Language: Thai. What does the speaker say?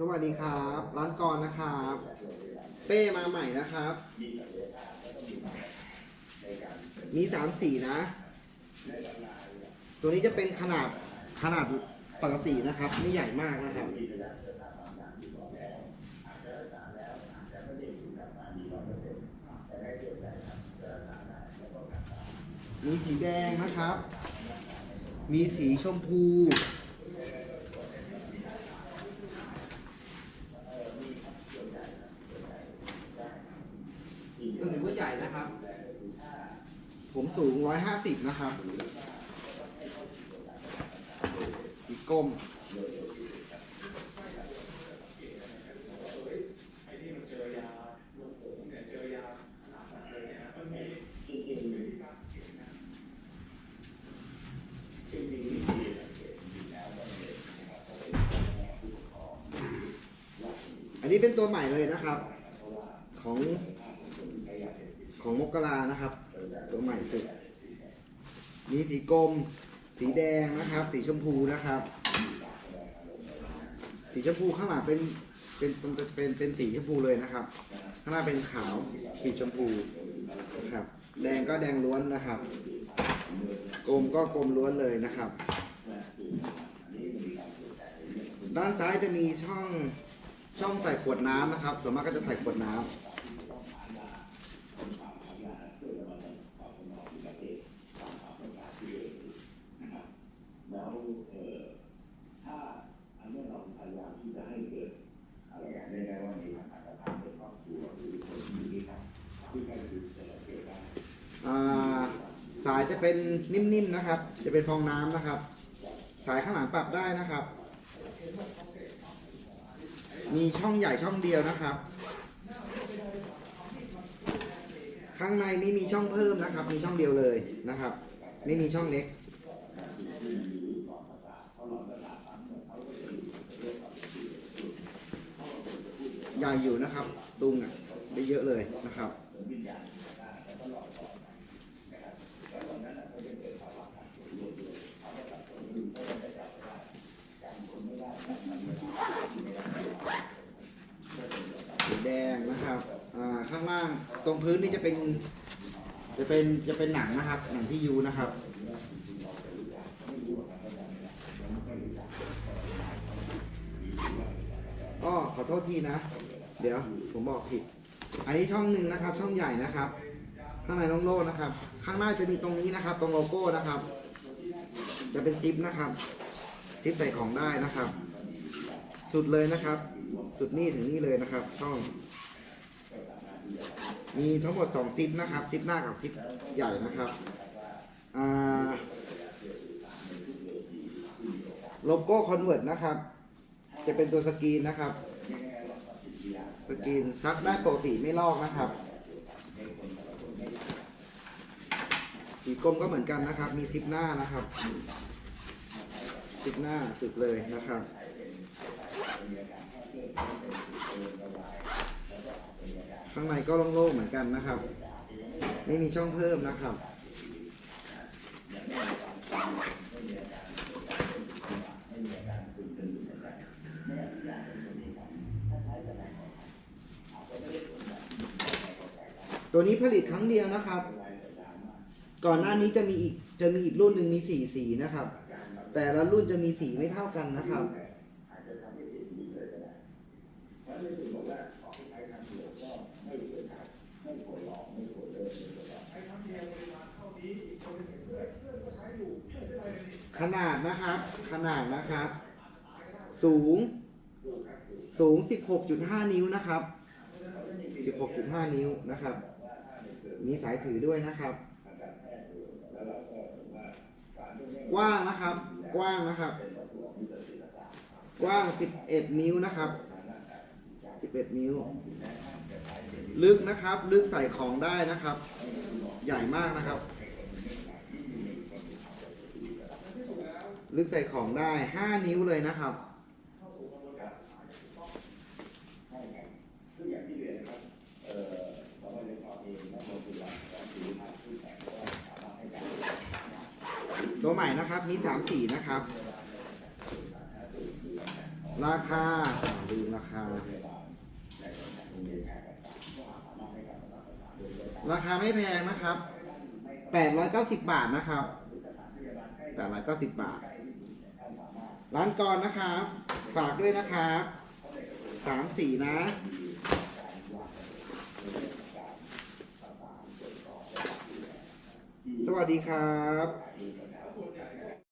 สวัสดีครับ ร้านกรนะครับ เป้มาใหม่นะครับ มีสามสีนะ ตัวนี้จะเป็นขนาดขนาดปกตินะครับ ไม่ใหญ่มากนะครับ มีสีแดงนะครับ มีสีชมพู ก็ถือว่าใหญ่นะครับ ผมสูง150นะครับ สีกลมอันนี้เป็นตัวใหม่เลยนะครับ ของของมกรานะครับ ตัวใหม่สุดมีสีกรมสีแดงนะครับ สีชมพูนะครับ สีชมพูข้างหลังเป็นเป็นเป็นเป็นเป็นสีชมพูเลยนะครับ ข้างหน้าเป็นขาวสีชมพูนะครับ แดงก็แดงล้วนนะครับกลมก็กลมล้วนเลยนะครับ ด้านซ้ายจะมีช่องช่องใส่ขวดน้ำนะครับส่วนมากก็จะใส่ขวดน้ำ แล้ว เออถ้าอันนี้เราพยายามที่จะให้เกิดอะไรอย่างได้ไหมว่ามีทางการทำเป็นครอบครัวหรือคนที่มีครับที่ใกล้ชิดจะเกิดได้อ่าสายจะเป็นนิ่มๆนะครับ จะเป็นฟองน้ำนะครับ สายข้างหลังปรับได้นะครับ มีช่องใหญ่ช่องเดียวนะครับ ข้างในไม่มีช่องเพิ่มนะครับ มีช่องเดียวเลยนะครับ ไม่มีช่องเล็ก ใหญ่อยู่นะครับตุงอะได้เยอะเลยนะครับสีแดงนะครับข้างล่างตรงพื้นนี่จะเป็น จะเป็นจะเป็นหนังนะครับหนังที่ยูนะครับก็ขอโทษทีนะ เดี๋ยวผมบอกผิด อันนี้ช่องหนึ่งนะครับ ช่องใหญ่นะครับข้างในน้องโล่นะครับ ข้างหน้าจะมีตรงนี้นะครับ ตรงโลโก้นะครับ จะเป็นซิปนะครับ ซิปใส่ของได้นะครับ สุดเลยนะครับ สุดนี่ถึงนี่เลยนะครับ ช่อง มีทั้งหมด2ซิปนะครับ ซิปหน้ากับซิปใหญ่นะครับโลโก้คอนเวิร์ตนะครับ จะเป็นตัวสกรีนนะครับ สกรีนซักได้ปกติไม่ลอกนะครับ สีกลมก็เหมือนกันนะครับ มีซิปหน้านะครับซิปหน้าสุดเลยนะครับข้างในก็โล่งๆเหมือนกันนะครับ ไม่มีช่องเพิ่มนะครับ ตัวนี้ผลิตครั้งเดียวนะครับ ก่อนหน้านี้จะมีอีกจะมีอีกรุ่นหนึ่งมีสี่สีนะครับ แต่ละรุ่นจะมีสีไม่เท่ากันนะครับขนาดนะครับ ขนาดนะครับ สูง สูง 16.5 นิ้วนะครับ 16.5 นิ้วนะครับ มีสายถือด้วยนะครับ กว้างนะครับ กว้างนะครับ กว้าง 11 นิ้วนะครับ 11 นิ้ว ลึกนะครับ ลึกใส่ของได้นะครับ ใหญ่มากนะครับ ลึกใส่ของได้ 5 นิ้วเลยนะครับ ตัวใหม่นะครับมี3สีนะครับ ราคาดูราคา ราคาไม่แพงนะครับ890บาทนะครับ890บาท ร้านกรนะครับ ฝากด้วยนะครับสามสีนะสวัสดีครับ